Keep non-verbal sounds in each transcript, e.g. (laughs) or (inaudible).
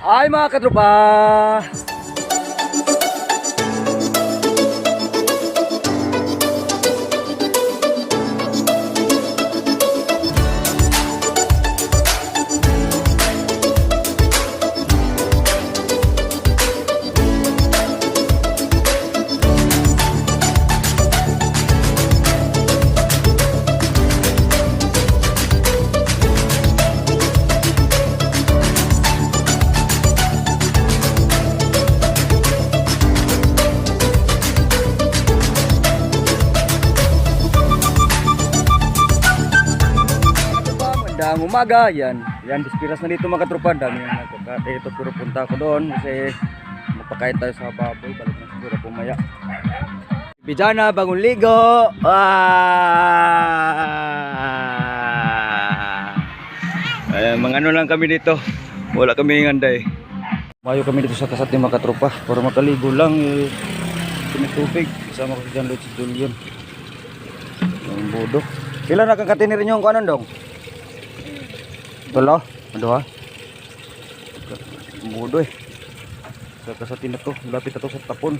Ay mga katropa! Umaga, yan. Yan, dispiras na dito mga katropa. Dami na nagkakate. Ito puro punta ko doon kasi magpakain tayo sa baboy. Balik na siguro pumaya. Bijana, bagong ligo. Ah! Ayan, mga ano lang kami dito. Wala kami nganday. Mayo kami dito sa kasat ni mga katropa. Para makaligo lang. Eh, tubig. Kasama ko si John Lloyd Julian. Yung bodo. Sila nakakatinir nyo kung anong dong? Tulo? Ano ha? Mudo eh. Sa kasatin na to. Lapit na to sa tapon.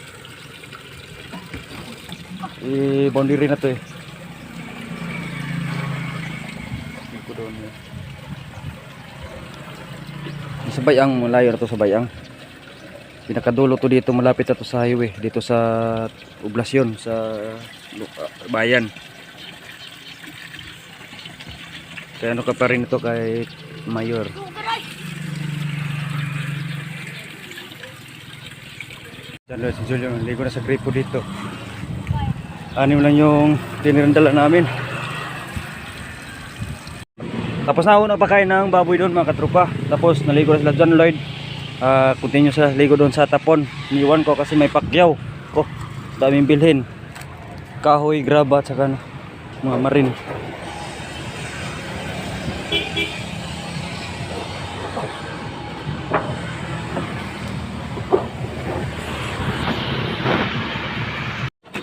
Eh, boundary na to eh. Hindi ko doon eh. Sa bayang, malayo to sa bayang. Pinakadulo to dito, malapit na to sa highway. Dito sa poblasyon, sa ah, bayan. Kaya ano ka pa rin ito kay Mayor. Diyan si Julio, ligo na sa gripo dito. Anim lang yung tinirandala namin. Tapos na ako napakain ng baboy doon mga katropa. Tapos naligo na sila John Lloyd. Ah, continue sa ligo doon sa tapon. Iniwan ko kasi may pakyaw. Oh, daming bilhin. Kahoy, graba, at saka ano, mga marin.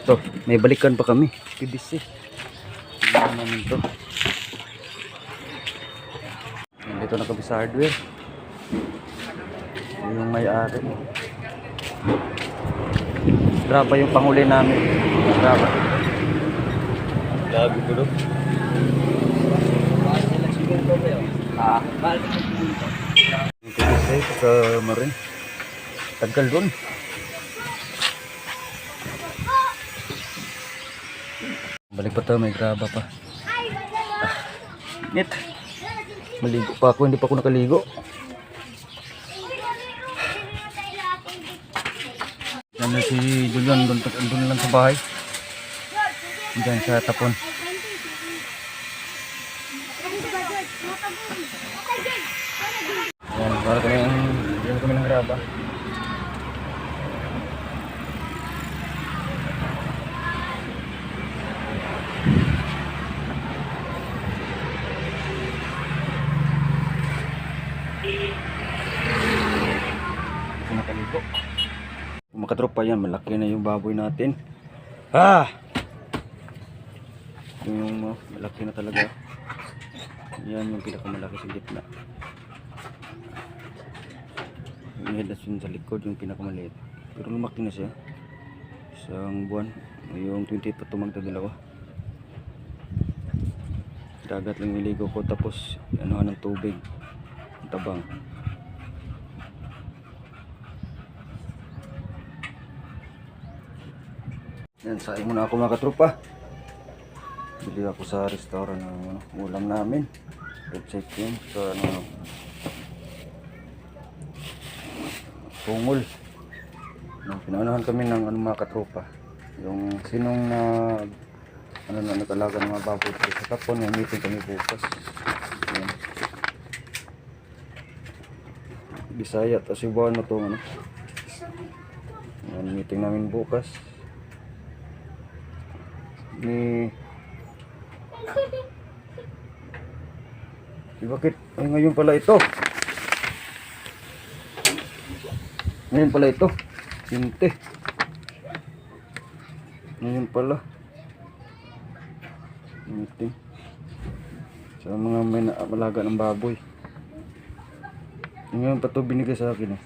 Ito, may balikan pa kami. PBC. Ano namin to. Dito na kami sa hardware. Yung may-ari. Graba yung panguli namin. Graba. Ko doon. Ah, yung PBC sa marin. Tagal doon. Balik pa to, may graba pa. Ah, Nit. Maligo pa ako, hindi pa ako nakaligo. Yan na si Julian, doon, doon lang sa bahay. Diyan sa tapon. Yan, para kami, yan kami ng graba. Kung makatropa yan, malaki na yung baboy natin. Ah! Yung uh, malaki na talaga. Yan yung pinakamalaki sa gitna. Yung headless yun sa likod, yung pinakamaliit. Pero lumaki na siya. Isang buwan. Yung 28 pa tumagtagal ako. Dagat lang niligo ko tapos ano ng tubig. Tabang. Yan, saing muna ako mga katropa. Bili ako sa restaurant ng ano, ulam namin. Red chicken. So, ano, tungol. Pinaunahan kami ng ano, mga katropa. Yung sinong na ano na nag-alaga ng mga baboy dito sa tapon. Yung meeting kami bukas. Yan. Bisaya at Cebuano to ano. Yan, meeting namin bukas ni Eh, bakit? Ay ngayon pala ito. Ngayon pala ito. Sinte ngayon pala. Meeting sa mga may naalaga ng baboy. Ngayon pa to binigay sa akin eh.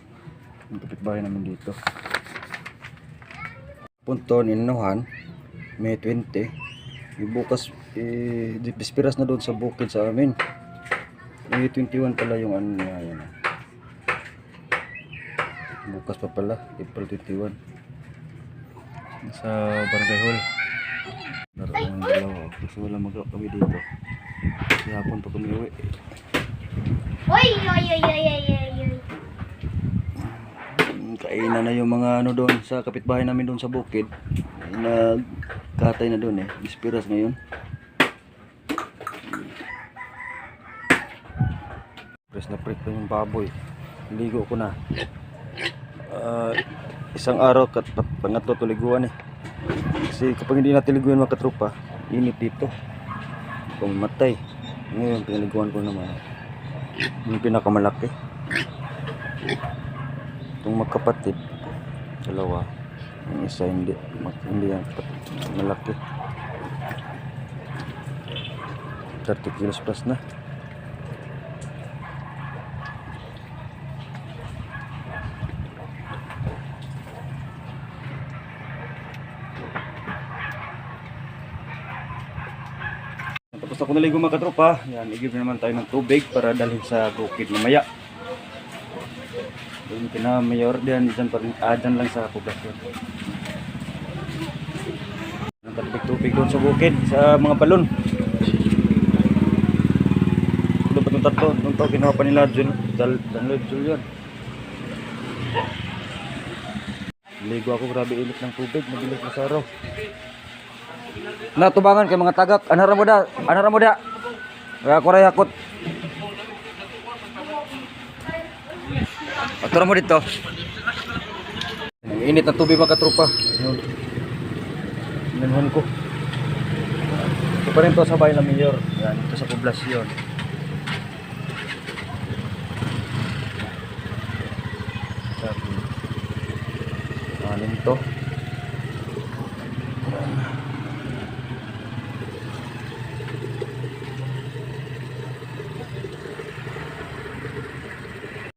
Yung kapitbahay namin dito. Punto ninuhan. May 20. Yung bukas, eh, di- pispiras na doon sa bukid sa amin. May 21 pala yung ano niya. Yan. Bukas pa pala, April 21. Sa barangay hall. Naroon ang dalawa. Kasi wala magawa kami dito. Kasi hapon pa kami uwi. Oy, oy, oy, oy, oy, oy, oy. Mm, Kainan na yung mga ano doon sa kapitbahay namin doon sa bukid. Nagkatay na doon eh. Bispiras ngayon. Press na press yung baboy. Ligo ko na. Ah, isang araw kat pangatlo tuliguan eh. Kasi kapag hindi natin liguan mga katropa, init dito. Kung matay. Ngayon, pinaliguan ko naman. Yung pinakamalaki. Itong magkapatid, dalawa. Yung isa hindi, hindi yan. Malaki. 30 kilos plus na. Tapos ako naligo mga katropa. Yan, i-give naman tayo ng tubig para dalhin sa bukid mamaya. Yung kina mayor diyan diyan pa rin ah, dyan lang sa poblasyon. Ang tubig doon sa bukid sa mga balon. Doon pa itong tatlo, itong to, ginawa pa nila Jun, dal, Jul yun. Ligo ako, grabe init ng tubig, mabilis na sa araw. Natubangan kay mga tagak, anara mo da, anara mo da. Kaya ako ray hakot. Aturo mo dito. Init ng tubig mga katropa. Yun. Nanhan ko. Ito pa rin to sa bahay ng mayor. Yan, ito sa poblasyon. Alin to?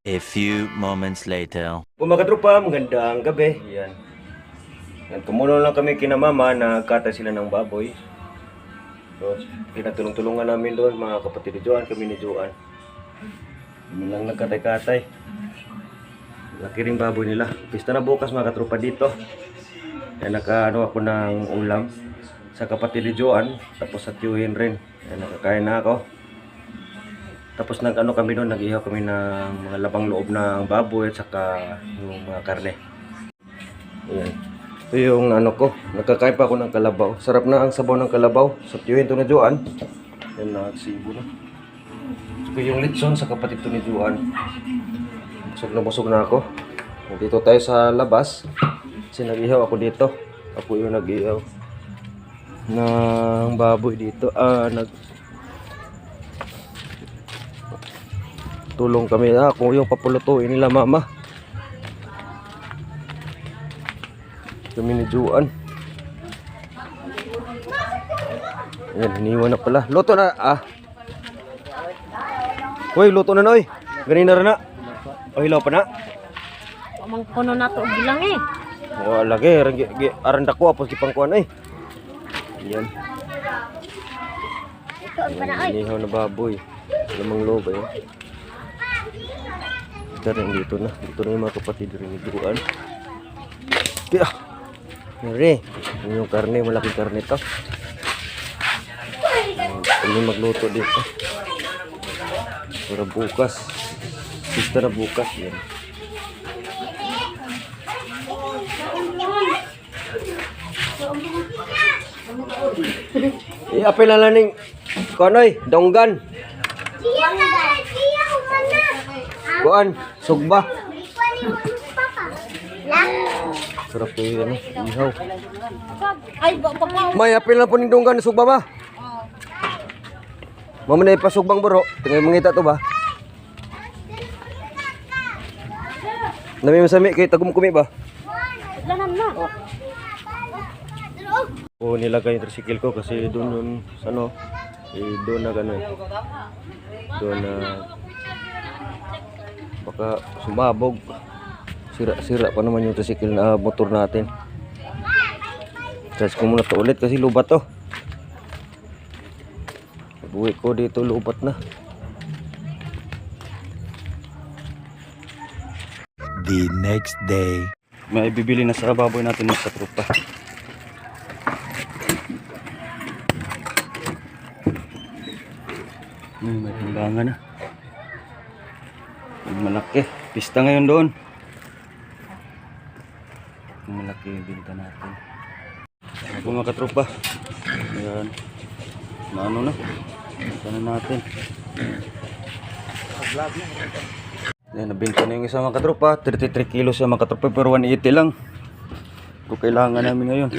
A few moments later. Po mga katropa, magandang gabi. Yan. Tumulong lang kami kina mama na katay sila ng baboy. So, pinatulong-tulungan namin doon, mga kapatid ni Joan, kami ni Joan. Kami lang nagkatay-katay. Laki rin baboy nila. Pista na bukas mga katropa dito. Yan, nakaano ako ng ulam sa kapatid ni Joan, tapos sa tiyuhin rin. Yan, nakakain na ako. Tapos nag ano kami doon, nag-ihaw kami ng mga labang loob ng baboy at saka yung mga karne. Ayan. Ito yung ano ko, nakakain pa ako ng kalabaw. Sarap na ang sabaw ng kalabaw. Sa tiyuhin to na Juan. Yan na, sibo na. Saka yung litson sa kapatid to ni Juan. Busog na busog na ako. Dito tayo sa labas. Kasi nag-ihaw ako dito. Ako yung nag-ihaw ng baboy dito. Ah, nag tulong kami na kung yung papulutuin nila mama kami ni Juan. Yan hiniwan na pala. Luto na. Ah. Uy, luto na na oy ganina rin na. O hilaw pa na. Amang kono na to bilang eh. o lagi. Aranda ko apos kipang kuan ay yan Ito ang pana oy. hinihaw na baboy. Lamang Ito rin dito na. Dito na yung mga kapatid rin ni Duan. Kaya, Yun yung karne, malaking karne to. Kami magluto dito. Para bukas. Pista na bukas. Yan. I-apel na lang ng Kanoy, donggan. Kuan, sugba. Lang. Sarap ko yun, ano, ihaw. Ay, baka May apel na po ng donggan, sugba ba? Mama na ipasugbang bro. Tingnan mangita to ba? Nami masami kay tagum kumi ba? Lanam na. Oh. O nilagay yung tricycle ko kasi doon yun sa ano, eh, doon na gano'n. Doon na Baka sumabog. Sira-sira pa naman yung tricycle na motor natin. Charge ko muna to ulit kasi lubat to. Pag-uwi ko dito lubat na. The next day. May bibili na sa baboy natin sa trupa. Hmm, may timbangan na. Malaki. Pista ngayon doon. Yung malaki yung binta natin. Ako mga katropa. Ayan. Na ano na. Binta na natin. Yan, nabinta na yung isang mga katropa. 33 kilos yung mga katropa pero 180 lang. Ito kailangan namin ngayon.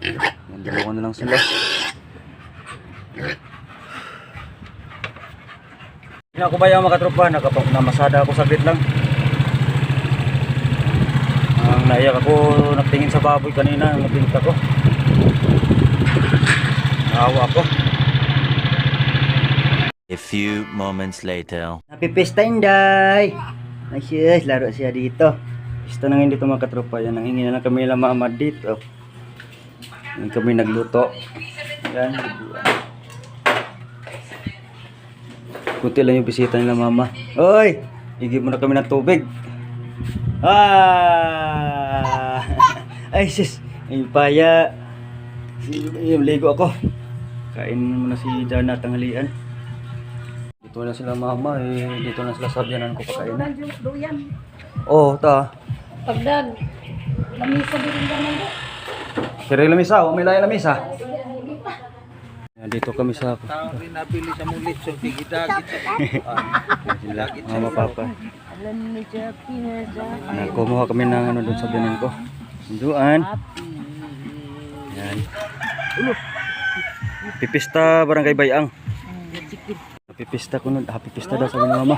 Yan, dalawa na lang sila. Hindi ako ba yung mga katropa? Nakapag namasada ako saglit lang. Naiyak ako, nagtingin sa baboy kanina, nabinta ko. Naawa ako. A few moments later. Napipista Inday. Ay sis, laro siya dito. Pista na ngayon dito mga katropa. Yan, nanghingi na lang kami lang mama dito. Yan kami nagluto. Yan. Kunti lang yung bisita nila mama. Oy! Higit mo na kami ng tubig. Ah! (laughs) Ay sis, ay paya. Yung ligo ako. Kain mo na si Jana tanghalian. Dito na sila mama eh. Dito na sila sabyanan ko pagkainan. Duyan. Oo, oh, ta. Pagdag. Lamisa din rin naman do. Kira lamisa, oh, may layo lamisa. Yan, dito kami sa Tao rin nabili sa mulit so tigita sila, mama papa. Yan, kumuha kami ng ano doon sa biyanan ko. Sunduan. Yan. Pipista barangay Bayang. Pipista ko nun. Happy pista daw ni mama.